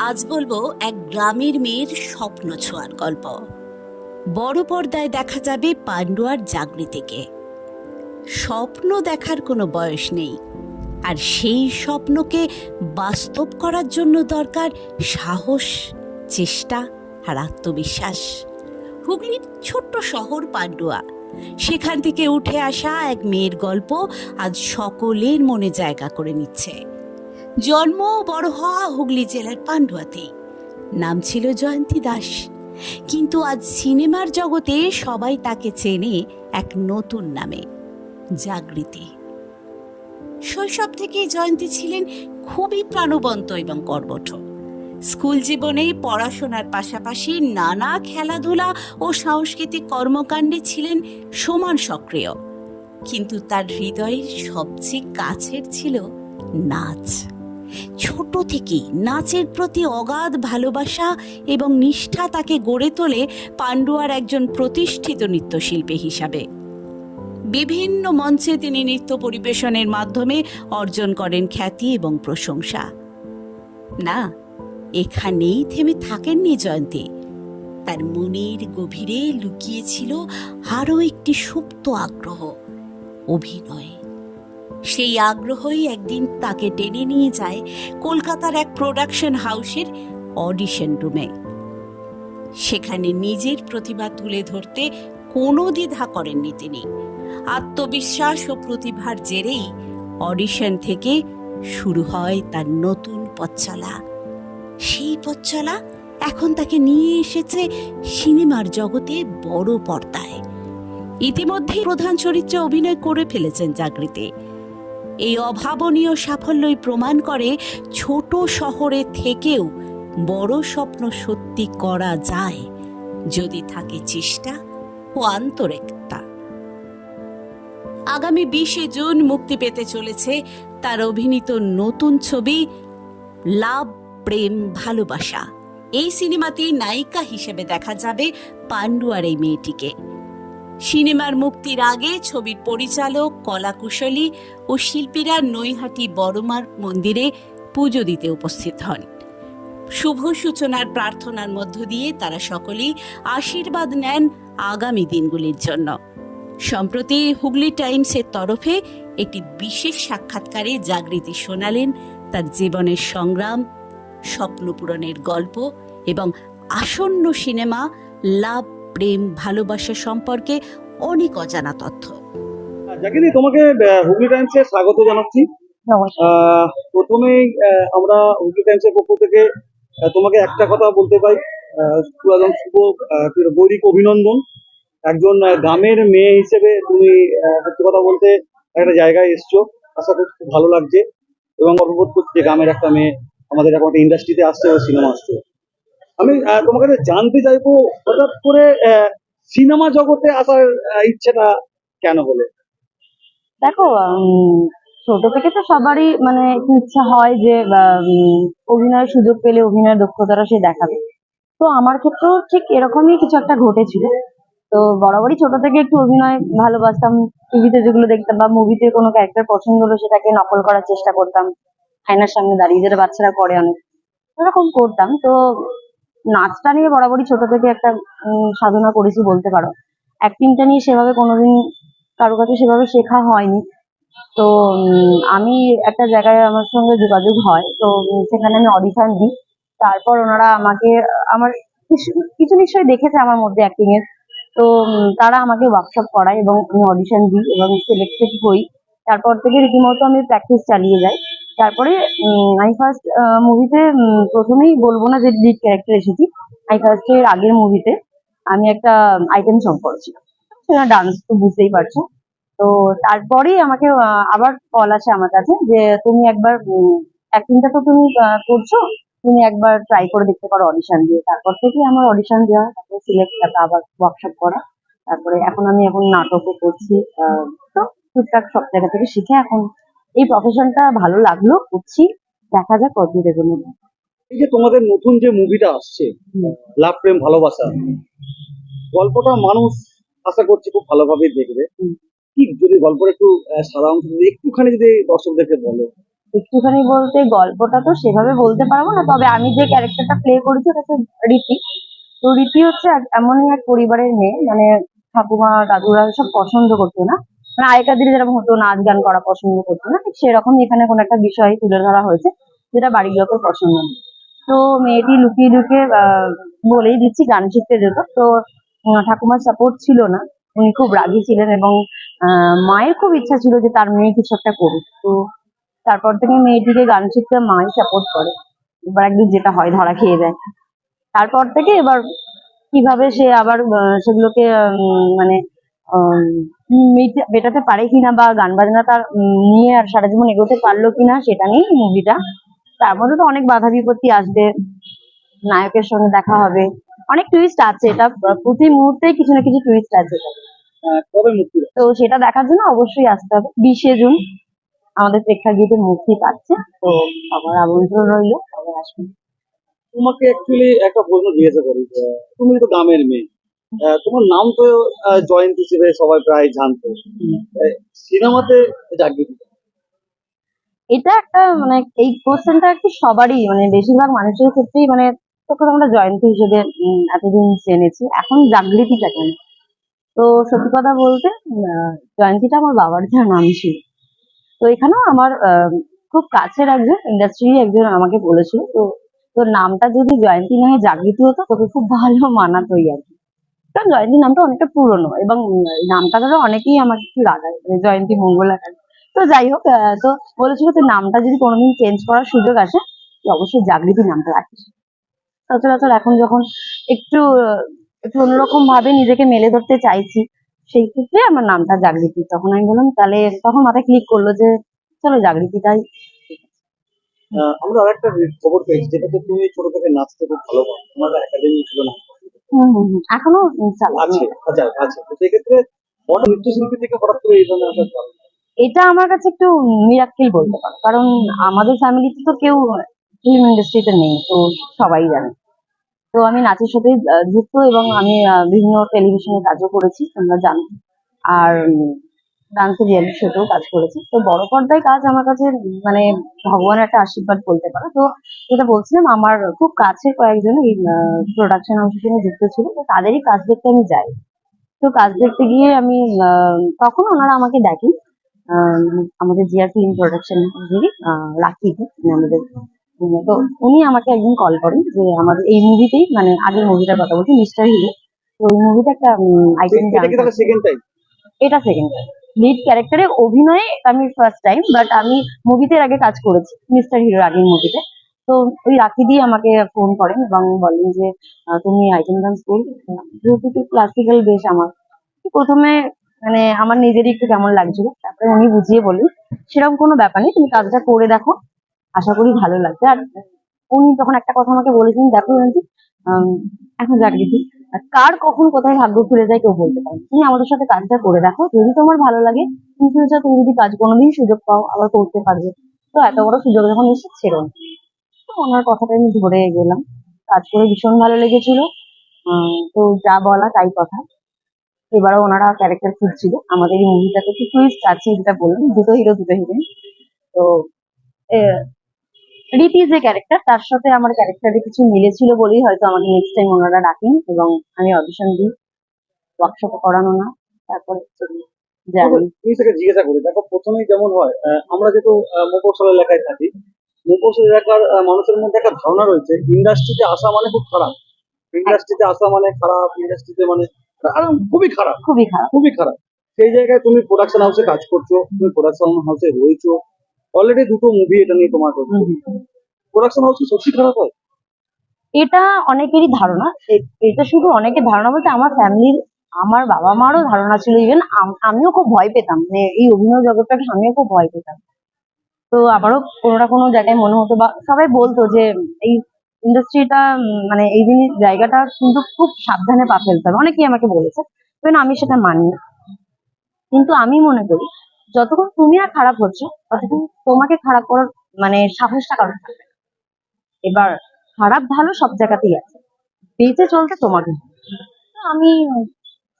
আজ বলব এক গ্রামের মেয়ের স্বপ্ন ছোঁয়ার গল্প। বড় পর্দায় দেখা যাবে পাণ্ডুয়ার জাগৃতিকে। স্বপ্ন দেখার কোনো বয়স নেই, আর সেই স্বপ্নকে বাস্তব করার জন্য দরকার সাহস, চেষ্টা আর আত্মবিশ্বাস। হুগলির ছোট্ট শহর পাণ্ডুয়া সেখান থেকে উঠে আসা এক মেয়ের গল্প আজ সকলের মনে জায়গা করে নিচ্ছে। জন্ম বড় হওয়া হুগলি জেলার পান্ডুয়াতেই নাম ছিল জয়ন্তী দাস। কিন্তু আজ সিনেমার জগতে সবাই তাকে চেনে এক নতুন নামে, জাগৃতি। শৈশব থেকেই জয়ন্তী ছিলেন খুবই প্রাণবন্ত এবং কর্মঠ স্কুল জীবনে পড়াশোনার পাশাপাশি নানা খেলাধুলা ও সাংস্কৃতিক কর্মকাণ্ডে ছিলেন সমান সক্রিয়। কিন্তু তার হৃদয়ের সবচেয়ে কাছের ছিল নাচ। ছোট থেকেই নাচের প্রতি অগাধ ভালোবাসা এবং নিষ্ঠা তাকে গড়ে তোলে পাণ্ডুয়ার একজন প্রতিষ্ঠিত নৃত্যশিল্পী হিসাবে। বিভিন্ন মঞ্চে তিনি নৃত্য পরিবেশনের মাধ্যমে অর্জন করেন খ্যাতি এবং প্রশংসা। না, এখানেই থেমে থাকেননি জয়ন্তী। তার মনের গভীরে লুকিয়েছিল আরও একটি সুপ্ত আগ্রহ, অভিনয়। সেই আগ্রহই একদিন তাকে টেনে নিয়ে যায় কলকাতার এক প্রোডাকশন হাউসের অডিশন রুমে সেখানে নিজের প্রতিভা তুলে ধরতে কোনো দ্বিধা করেননি তিনি। আত্মবিশ্বাস ও প্রতিভার জেরেই অডিশন থেকে শুরু হয় তার নতুন পথচলা। সেই পথচলা এখন তাকে নিয়ে এসেছে সিনেমার জগতে বড় পর্দায়। ইতিমধ্যে প্রধান চরিত্রে অভিনয় করে ফেলেছেন জাগৃতি। এই অভাবনীয় সাফল্যই প্রমাণ করে ছোট শহরে থেকেও বড় স্বপ্ন সত্যি করা যায়। যদি থাকে চেষ্টা ও আন্তরিকতা। আগামী বিশে জুন মুক্তি পেতে চলেছে তার অভিনীত নতুন ছবি লাভ, প্রেম, ভালোবাসা। এই সিনেমাতেই নায়িকা হিসেবে দেখা যাবে পাণ্ডুয়ার এই মেয়েটিকে। সিনেমার মুক্তির আগে ছবির পরিচালক, কলাকুশলী ও শিল্পীরা নৈহাটি বড়মার মন্দিরে পুজো দিতে উপস্থিত হন। শুভ সূচনার প্রার্থনার মধ্য দিয়ে তারা সকলেই আশীর্বাদ নেন আগামী দিনগুলির জন্য। সম্প্রতি হুগলি টাইমসের তরফে একটি বিশেষ সাক্ষাৎকারে জাগৃতি শোনালেন তার জীবনের সংগ্রাম স্বপ্ন পূরণের গল্প এবং আসন্ন সিনেমা লাভ প্রেম ভালোবাসা সম্পর্কে অনেক অজানা তথ্য। জাকিনি তোমাকে হুগলি টাইমসে স্বাগত জানাচ্ছি। নমস্কার। আহ, প্রথমেই আহ, আমরা হুগলি টাইমসের পক্ষ থেকে আহ, তোমাকে একটা কথা বলতে পাই। আহ, পুরাতন শুভ আহ, গৌরিক অভিনন্দন। একজন গ্রামের মেয়ে হিসেবে তুমি আহ, সত্যি কথা বলতে একটা জায়গায় এসছো। আশা করছি খুব ভালো লাগছে। এবং গর্ববোধ করছি যে গ্রামের একটা মেয়ে আমাদের এখন একটা ইন্ডাস্ট্রিতে আসছে ও সিনেমা আসছে। আমি তোমার কাছে জানতে চাইব, হঠাৎ করে সিনেমা জগতে আসার ইচ্ছেটা কেন হলো? দেখো ছোট থেকে তো সবারই মানে ইচ্ছা হয় যে অভিনয়ের সুযোগ পেলে অভিনয়ের দক্ষতাটা সে দেখাবে। তো আমার ক্ষেত্রেও ঠিক এরকমই কিছু একটা ঘটেছিল। তো বরাবরই ছোট থেকে একটু অভিনয় ভালোবাসতাম। টিভিতে যেগুলো দেখতাম বা মুভিতে কোনো ক্যারেক্টার পছন্দ হলো, সেটাকে নকল করার চেষ্টা করতাম। আয়নার সামনে দাঁড়িয়ে, যেটা বাচ্চারা করে অনেক। এরকম করতাম। তো নাচটা নিয়ে বরাবরই ছোট থেকে একটা সাধনা করেছি বলতে পারো। অ্যাক্টিংটা নিয়ে সেভাবে কোনোদিন কারও কাছে সেভাবে শেখা হয়নি। তো আমি একটা জায়গায় আমার সঙ্গে যোগাযোগ হয়। তো সেখানে আমি অডিশন দিই। তারপর ওনারা আমাকে, আমার কিছু কিছু নিশ্চয়ই দেখেছে আমার মধ্যে অ্যাক্টিং এর। তো তারা আমাকে ওয়ার্কশপ করায় এবং আমি অডিশন দিই এবং সিলেক্টেড হই। তারপর থেকে রীতিমতো আমি প্র্যাকটিস চালিয়ে যাই। তারপরে আমি ফার্স্ট মুভিতে প্রথমেই বলব না যে লিড ক্যারেক্টার এসেছি। আমি ফার্স্টের আগের মুভিতে আমি একটা আইটেম সং করেছিলাম সেটা ডান্স তো বুঝতেই পারছ। তো তারপরেই আমাকে আবার কল আসে আমার কাছে যে, তুমি একবার অ্যাক্টিংটা তো তুমি করছ। তুমি একবার ট্রাই করে দেখতে পারো অডিশন দিয়ে। তারপর থেকে আমার অডিশন দেওয়া, তারপরে সিলেক্ট তারপর আবার ওয়ার্কশপ করা। তারপরে এখন আমি এখন নাটকও করছি তো টুকটাক সব জায়গা থেকে শিখে এখন এই প্রফেশনটা ভালো লাগল করছি। দেখা যাক কতদূর এগোনো যায়। এই যে তোমাদের নতুন যে মুভিটা আসছে লাভ প্রেম ভালোবাসা গল্পটা মানুষ আশা করছি খুব ভালোভাবে দেখবে। কি যদি গল্পটা একটু অংশ একটুখানি যদি দর্শকদেরকে বলো। একটুখানি বলতে গল্পটা তো সেভাবে বলতে পারব না তবে আমি যে ক্যারেক্টারটা প্লে করেছি ওটা হচ্ছে রীতি। তো রীতি হচ্ছে এমনই এক পরিবারের মেয়ে মানে ঠাকুমা দাদুরা সব পছন্দ করতো না। মানে আগেকার দিনে যেরকম হতো, নাচ গান করা পছন্দ করতো না সেরকম এখানে কোনো একটা বিষয় তুলে ধরা হয়েছে যেটা বাড়ির লোকের পছন্দ না তো মেয়েটি লুকিয়ে লুকিয়ে বলেই দিচ্ছি, গান শিখতে যেত। তো ঠাকুমার সাপোর্ট ছিল না। উনি খুব রাগী ছিলেন এবং মায়ের খুব ইচ্ছা ছিল যে তার মেয়ে কিছু একটা করুক। তো তারপর থেকে মেয়েটিকে গান শিখতে মাই সাপোর্ট করে। এবার একদিন যেটা হয়, ধরা খেয়ে যায়। তারপর থেকে এবার কীভাবে সে আবার সেগুলোকে মানে মেটাতে পারে কিনা বা গান বাজনা তার নিয়ে আর সারা জীবন এগোতে পারল কিনা সেটা নিয়েই মুভিটা তার মধ্যে তো অনেক বাধা বিপত্তি আসবে নায়কের সঙ্গে দেখা হবে অনেক টুইস্ট আছে। এটা প্রতি মুহূর্তে কিছু না কিছু টুইস্ট আছে। পাবে? তো সেটা দেখার জন্য অবশ্যই আসতে হবে। বিশে জুন আমাদের প্রেক্ষাগৃহে মুক্তি পাচ্ছে। তো সবার আমন্ত্রণ রইল। সবাই আসবেন তোমাকে অ্যাকচুয়ালি একটা প্রশ্ন জিজ্ঞাসা করি তুমি তো গ্রামের মেয়ে। তোমার নাম তো জয়ন্তী হিসেবে সবাই প্রায় জানতো। সিনেমাতে জাগৃতি এটা একটা মানে এই কোশ্চেনটা আর কি সবারই মানে বেশিরভাগ মানুষের ক্ষেত্রেই মানে তোকে তো আমরা জয়ন্তী হিসেবে এতদিন জেনেছি এখন জাগৃতিটা কেন? তো সত্যি কথা বলতে জয়ন্তীটা আমার বাবার যা নাম ছিল। তো এখানেও আমার আহ, খুব কাছের একজন ইন্ডাস্ট্রি একজন আমাকে বলেছিল। তো তোর নামটা যদি জয়ন্তী না হয় জাগৃতি হতো তোকে খুব ভালো মানাতোই আর কারণ জয়ন্তী নামটা অনেকটা পুরনো। এবং নামটা ধরো অনেকেই আমাকে একটু রাগায়। মানে জয়ন্তী মঙ্গলা তো যাই হোক তো বলেছিল তোর নামটা যদি কোনোদিন চেঞ্জ করার সুযোগ আসে অবশ্যই জাগৃতি নামটা রাখিস। সচরাচর এখন যখন একটু একটু অন্যরকম ভাবে নিজেকে মেলে ধরতে চাইছি, সেই ক্ষেত্রে আমার নামটা জাগৃতি। তখন আমি বললাম, তাহলে তখন মাথায় ক্লিক করল যে, চলো জাগৃতিটাই আমরা আরেকটা খবর পেয়েছি, যেটাতে তুমি ছোট থেকে নাচতে খুব ভালোবাসো। তোমার একাডেমি ছিল না। এখনও আছে আচ্ছা আছে সেক্ষেত্রে হঠাৎ নৃত্যশিল্পী থেকে হঠাৎ করে এই ধরনের আসার কারণ? এটা আমার কাছে একটু মিরাক্কেল বলতে পারো। কারণ আমাদের ফ্যামিলিতে তো কেউ ফিল্ম ইন্ডাস্ট্রিতে নেই তো সবাই জানে। তো আমি নাচের সাথে যুক্ত এবং আমি বিভিন্ন টেলিভিশনে কাজও করেছি তোমরা জানো। আর ডান্সের রিয়ালিটি শোতেও কাজ করেছি। তো বড় পর্দায় কাজ আমার কাছে মানে ভগবানের একটা আশীর্বাদ বলতে পারো। তো যেটা বলছিলাম আমার খুব কাছের কয়েকজন এই প্রোডাকশন হাউসের সঙ্গে যুক্ত ছিল তো তাদেরই কাজ দেখতে আমি যাই। তো কাজ দেখতে গিয়ে আমি তখন ওনারা আমাকে দেখেন। আমাদের জিআর ফিল্ম প্রোডাকশন যিনি রাখি আমাদের তো উনি আমাকে একদিন কল করেন যে আমাদের এই মুভিতেই মানে আগের মুভিটার কথা বলছি মিস্টার হিরো তো ওই মুভিতে একটা আইটেম এটা সেকেন্ড টাইম লিড ক্যারেক্টারে অভিনয়ে আমি ফার্স্ট টাইম বাট আমি মুভিতে আগে কাজ করেছি মিস্টার হিরোর আগের মুভিতে তো। ওই রাখি দিয়ে আমাকে ফোন করেন এবং বলেন যে তুমি আইটেম ডান্স করবে যেহেতু ক্লাসিক্যাল বেশ আমার। প্রথমে মানে আমার নিজেরই একটু কেমন লাগছিল, তারপরে উনি বুঝিয়ে বললেন, সেরকম কোনো ব্যাপার নেই, তুমি কাজটা করে দেখো, আশা করি ভালো লাগবে। আর উনি তখন একটা কথা আমাকে বলেছেন, দেখো এখন জাগৃতি আর কার কখন কোথায় ভাগ্য খুলে যায় কেউ বলতে পারে তুমি আমাদের সাথে কাজটা করে দেখো। যদি তোমার ভালো লাগে তুমি ফিউচার তুমি যদি কাজ কোনোদিন সুযোগ পাও, আবার করতে পারবে। তো এত বড় সুযোগ যখন এসে ছেড়ো তো ওনার কথাটা আমি ধরে গেলাম। কাজ করে ভীষণ ভালো লেগেছিল। তো যা বলা তাই কথা। এবারও ওনারা ক্যারেক্টার খুঁজছিল। আমাদের এই মুভিটাতে একটু টুইস্ট আছে যেটা বললাম। দুটো হিরো দুটো হিরোইন তো রীতি যে ক্যারেক্টার তার সাথে আমার ক্যারেক্টারে কিছু মিলেছিল বলেই হয়তো আমাকে নেক্সট টাইম ওনারা ডাকেন এবং আমি অডিশন দিই। ওয়ার্কশপ করানো না তারপরে জিজ্ঞাসা করি দেখো প্রথমেই যেমন হয় আমরা যেহেতু মফস্বল এলাকায় থাকি মফস্বল এলাকার মানুষের মধ্যে একটা ধারণা রয়েছে ইন্ডাস্ট্রিতে আসা মানে খুব খারাপ। ইন্ডাস্ট্রিতে আসা মানে খারাপ ইন্ডাস্ট্রিতে মানে খুবই খারাপ। খুবই খারাপ। খুবই খারাপ। সেই জায়গায় তুমি প্রোডাকশন হাউসে কাজ করছ তুমি প্রোডাকশন হাউসে রয়েছো অলরেডি দুটো মুভি এটা নিয়ে তোমার। প্রোডাকশন হাউস সত্যি খারাপ হয়? এটা অনেকেরই ধারণা। এটা শুধু অনেকের ধারণা বলতে আমার ফ্যামিলির আমার বাবা মারও ধারণা ছিল ইভেন আমিও খুব ভয় পেতাম। মানে এই অভিনয় জগৎটাকে আমিও খুব ভয় পেতাম। তো আমারও কোনো না কোনো জায়গায় মনে হতো বা সবাই বলতো যে এই ইন্ডাস্ট্রিটা মানে এই জিনিস জায়গাটা কিন্তু খুব সাবধানে পা ফেলতে হবে। অনেকেই আমাকে বলেছে। আমি সেটা মানি না। কিন্তু আমি মনে করি যতক্ষণ তুমি আর খারাপ হচ্ছ, ততক্ষণ তোমাকে খারাপ করার মানে সাহসটা কারণ থাকবে এবার খারাপ ভালো সব জায়গাতেই আছে। বেঁচে চলতে তোমাকে আমি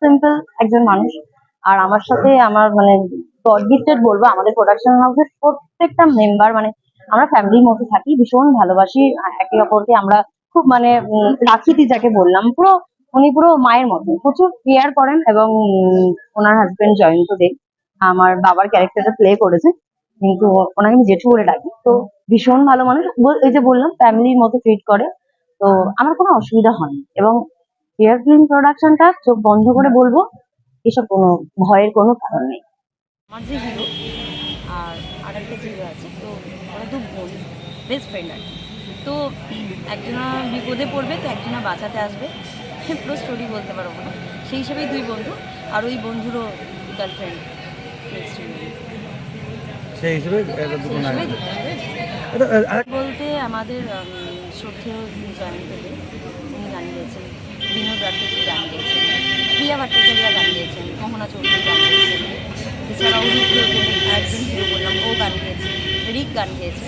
সিম্পল একজন মানুষ, আর আমার সাথে আমার মানে গিফটেড বলব, আমাদের প্রোডাকশন হাউসের প্রত্যেকটা মেম্বার মানে আমরা ফ্যামিলির মতো থাকি, ভীষণ ভালোবাসি। একে অপরকে আমরা খুব মানে রাখিতি যাকে বললাম। পুরো উনি পুরো মায়ের মতন। প্রচুর কেয়ার করেন এবং ওনার হাজবেন্ড জয়ন্ত দেব আমার বাবার ক্যারেক্টারটা প্লে করেছে। কিন্তু ওনাকে আমি জেঠু বলে ডাকি। তো ভীষণ ভালো মানুষ। এই যে বললাম ফ্যামিলির মতো ট্রিট করে। তো আমার কোনো অসুবিধা হয়নি। এবং এয়ার ফিল্ম প্রোডাকশনটা চোখ বন্ধ করে বলব, এসব কোনো ভয়ের কোনো কারণ নেই। আমার যে হিরো আর আরেকটা হিরো আছে, তো ওরা দু বোন বেস্ট ফ্রেন্ড আর তো একজনা বিপদে পড়বে, তো একজনা বাঁচাতে আসবে। পুরো স্টোরি বলতে পারব না। সেই হিসেবেই দুই বন্ধু, আর ওই বন্ধুরও গার্লফ্রেন্ড সেই হিসেবে এটা দুটো নায়ক। বলতে আমাদের শ্রদ্ধেয় জয়ন্ত উনি গান গেয়েছেন। বিনোদ রাত্রি গান গেয়েছেন। প্রিয়া ভট্টাচার্য গান গেয়েছেন। মোহনা চৌধুরী গান গেয়েছেন। এছাড়াও একজন হিরো বললাম ও গান গেয়েছে। রিক গান গেয়েছে।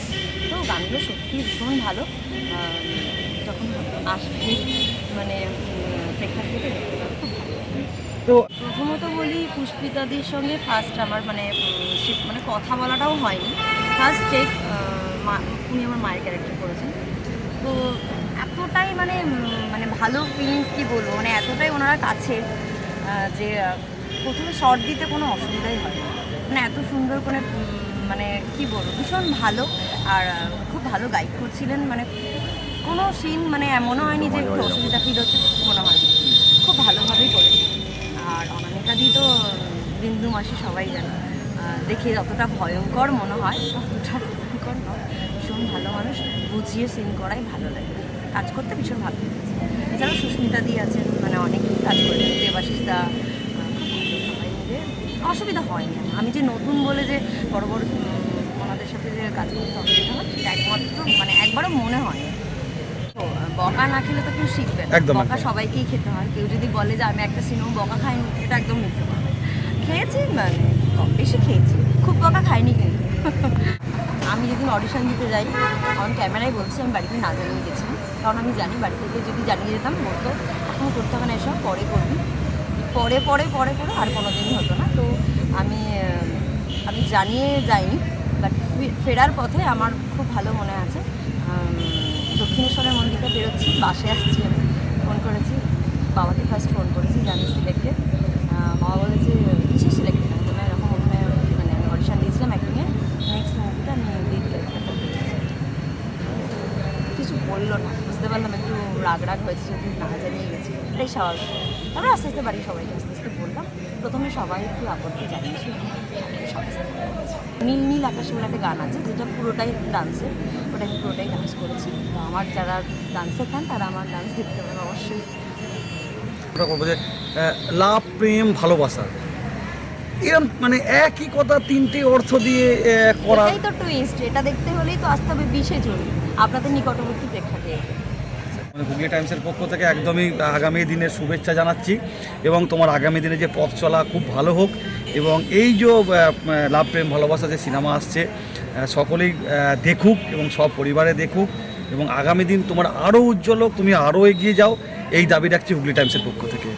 তো গানগুলো সত্যি ভীষণ ভালো। যখন আসবে মানে প্রেক্ষাগৃহে দেখতে খুব ভালো তো পুষ্পিতাদির সঙ্গে ফার্স্ট আমার মানে মানে কথা বলাটাও হয়নি। ফার্স্ট টেক উনি আমার মায়ের ক্যারেক্টার করেছেন। তো এতটাই মানে মানে ভালো ফিলিংস কি বলব? মানে এতটাই ওনারা কাছে যে প্রথমে শর্ট দিতে কোনো অসুবিধাই হয় মানে এত সুন্দর করে মানে কি বলব? ভীষণ ভালো আর খুব ভালো গাইড করছিলেন। মানে কোনো সিন মানে এমনও হয়নি যে একটু অসুবিধা ফিল হচ্ছে মনে হয়নি খুব ভালোভাবেই করেছি আর অনামিকা দি তো বিন্দু মাসি সবাই জানে। দেখে যতটা ভয়ঙ্কর মনে হয় ততটা ভয়ঙ্কর নয়। ভীষণ ভালো মানুষ বুঝিয়ে সিন করাই ভালো লাগে। কাজ করতে ভীষণ ভালো লেগেছে। এছাড়াও সুস্মিতা দি আছেন মানে অনেকেই কাজ করেছেন দেবাশিস দা সবাই মিলে। অসুবিধা হয়নি আমি যে নতুন বলে যে বড় বড় ওনাদের সাথে যে কাজ করতে অসুবিধা হয় সেটা একমাত্র মানে একবারও মনে হয় বকা না খেলে তো কেউ শিখবে না। বকা সবাইকেই খেতে হয়। কেউ যদি বলে যে আমি একটা সিনেমা বকা খাইনি এটা একদম মিথ্যে কথা। খেয়েছি মানে কম খেয়েছি। খুব বকা খাইনি কিন্তু। আমি যেদিন অডিশন দিতে যাই আমার ক্যামেরায় বলছি, আমি বাড়িতে না জানিয়ে গেছিলাম কারণ আমি জানি বাড়ি থেকে যদি জানিয়ে যেতাম, বলতো, এখন করতে হবে না এসব, পরে করবি। পরে পরে পরে পরে আর কোনো দিনই হতো না। তো আমি আমি জানিয়ে যাইনি বাট ফেরার পথে আমার খুব ভালো মনে আছে। দক্ষিণেশ্বরের মন্দিরটা বেরোচ্ছি, বাসে আসছি আমি। ফোন করেছি, বাবাকে ফার্স্ট ফোন করেছি আমি সিলেক্টেড। বাবা বলেছে কিসে সিলেক্টেড আমি বললাম, এরকম অভিনয় মানে আমি অডিশন দিয়েছিলাম অ্যাক্টিংয়ে নেক্সট মুভিটা আমি লিড ক্যারেক্টারটা পেয়েছি কিছু বলল না, বুঝতে পারলাম একটু রাগ রাগ হয়েছে যদি না জানিয়ে গেছি, এটাই স্বাভাবিক। তারপরে আস্তে আস্তে বাড়ি সবাইকে আস্তে আস্তে বললাম, প্রথমে সবাই একটু আপত্তি বলেছি। নীল নীল আকাশে বলে একটা গান আছে, যেটা পুরোটাই ডান্সের ওটা আমি পুরোটাই ডান্স করেছি। তো আমার যারা ডান্সে খান তারা আমার ডান্স দেখতে পারেন অবশ্যই। লাভ, প্রেম, ভালোবাসা। এরম মানে একই কথা তিনটে অর্থ দিয়ে করা। এটাই তো টুইস্ট এটা দেখতে হলেই তো আসতে হবে বিশে জুন আপনাদের নিকটবর্তী প্রেক্ষাগৃহে মানে হুগলি টাইমসের পক্ষ থেকে একদমই আগামী দিনের শুভেচ্ছা জানাচ্ছি এবং তোমার আগামী দিনে যে পথ চলা খুব ভালো হোক এবং এই যে লাভ প্রেম ভালোবাসা যে সিনেমা আসছে সকলেই দেখুক এবং সব পরিবারে দেখুক এবং আগামী দিন তোমার আরও উজ্জ্বল হোক তুমি আরও এগিয়ে যাও এই দাবি রাখছি হুগলি টাইমসের পক্ষ থেকে।